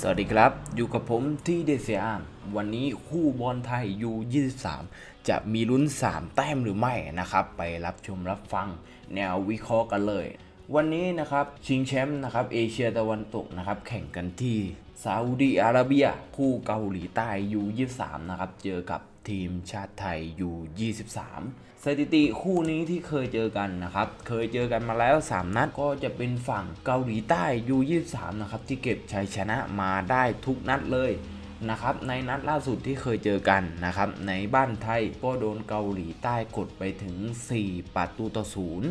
สวัสดีครับ อยู่กับผมที่เดซียมวันนี้คู่บอลไทยยู23 จะมีลุ้น 3 แต้มหรือไม่นะครับ ไปรับชมรับฟัง แนววิเคราะห์กันเลย วันนี้นะครับชิงแชมป์นะครับเอเชียตะวันตกนะครับแข่งกันที่ซาอุดีอาระเบีย คู่เกาหลีใต้ยู23 นะครับเจอกับ ทีมชาติไทยอยู่ 23 สถิติคู่นี้ที่เคยเจอกันนะครับ เคยเจอกันมาแล้ว 3 นัดก็จะเป็นฝั่งเกาหลีใต้ยู23นะครับที่เก็บชัยชนะมาได้ทุกนัดเลยนะครับในนัดล่าสุดที่เคยเจอกันนะครับในบ้านไทยก็โดนเกาหลีใต้กดไปถึง 4 ประตูต่อศูนย์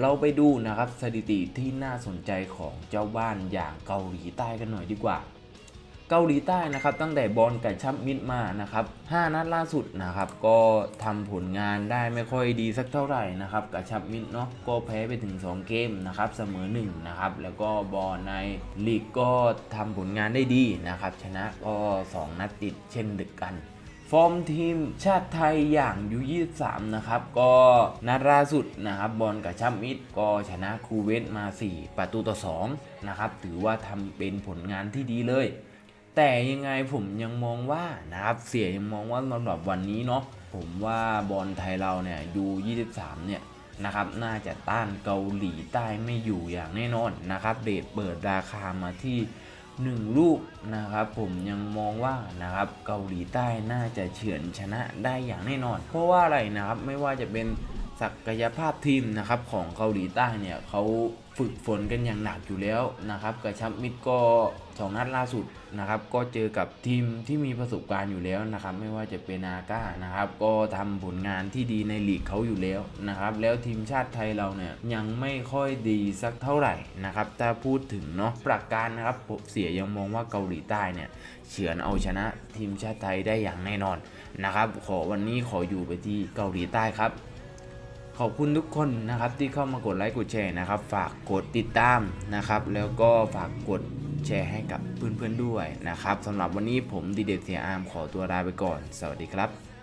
เราไปดูนะครับสถิติที่น่าสนใจของเจ้าบ้านอย่างเกาหลีใต้กันหน่อยดีกว่า เกาหลีใต้นะครับตั้งแต่บอลกับชับมิดมานะครับ5นัดล่าสุดนะครับก็ทำผลงานได้ไม่ค่อยดีสักเท่าไหร่นะครับกับชับมิดเนาะก็แพ้ไปถึง 2 เกมนะครับเสมอ1นะครับแล้วก็บอลในลีกก็ทำผลงานได้ดีนะครับชนะก็ 2 นัดติดเช่นเดึกกันฟอร์มทีมชาติไทยอย่างยู23นะครับ ก็นัดล่าสุดนะครับบอลกับชับมิดก็ชนะคูเวตมา 4 ประตูต่อ2นะครับ ถือว่าทำเป็นผลงานที่ดีเลย แต่ยังไงผมยังมองว่านะครับเสียยังมองว่าสำหรับวันนี้เนาะผมว่าบอลไทยเราเนี่ยยู23เนี่ยนะครับน่าจะต้านเกาหลีใต้ไม่อยู่อย่างแน่นอนนะครับเดทเปิดราคามาที่ 1 ลูกนะครับผมยังมองว่านะครับเกาหลีใต้น่าจะเฉือนชนะได้อย่างแน่นอน เพราะว่าอะไรนะครับไม่ว่าจะเป็น ศักยภาพทีมนะครับของเกาหลีใต้เนี่ยเขาฝึกฝนกันอย่างหนักอยู่แล้วนะครับกระชับมิตรก็สองนัดล่าสุดนะครับ ก็เจอกับทีมที่มีประสบการณ์อยู่แล้วนะครับ ไม่ว่าจะเป็นอาก้านะครับ ก็ทำผลงานที่ดีในลีกเขาอยู่แล้วนะครับ แล้วทีมชาติไทยเราเนี่ยยังไม่ค่อยดีสักเท่าไหร่นะครับ ถ้าพูดถึงเนาะประการนะครับผมเสียยังมองว่าเกาหลีใต้เนี่ยเฉือนเอาชนะทีมชาติไทยได้อย่างแน่นอนนะครับ ขอวันนี้ขออยู่ไปที่เกาหลีใต้ครับ ขอบคุณทุกคนนะครับที่เข้ามากดไลค์กดแชร์นะครับ ฝากกดติดตามนะครับ แล้วก็ฝากกดแชร์ให้กับเพื่อนๆด้วยนะครับสำหรับวันนี้ผมดีเด็ดเสียอามขอตัวลาไปก่อน สวัสดีครับ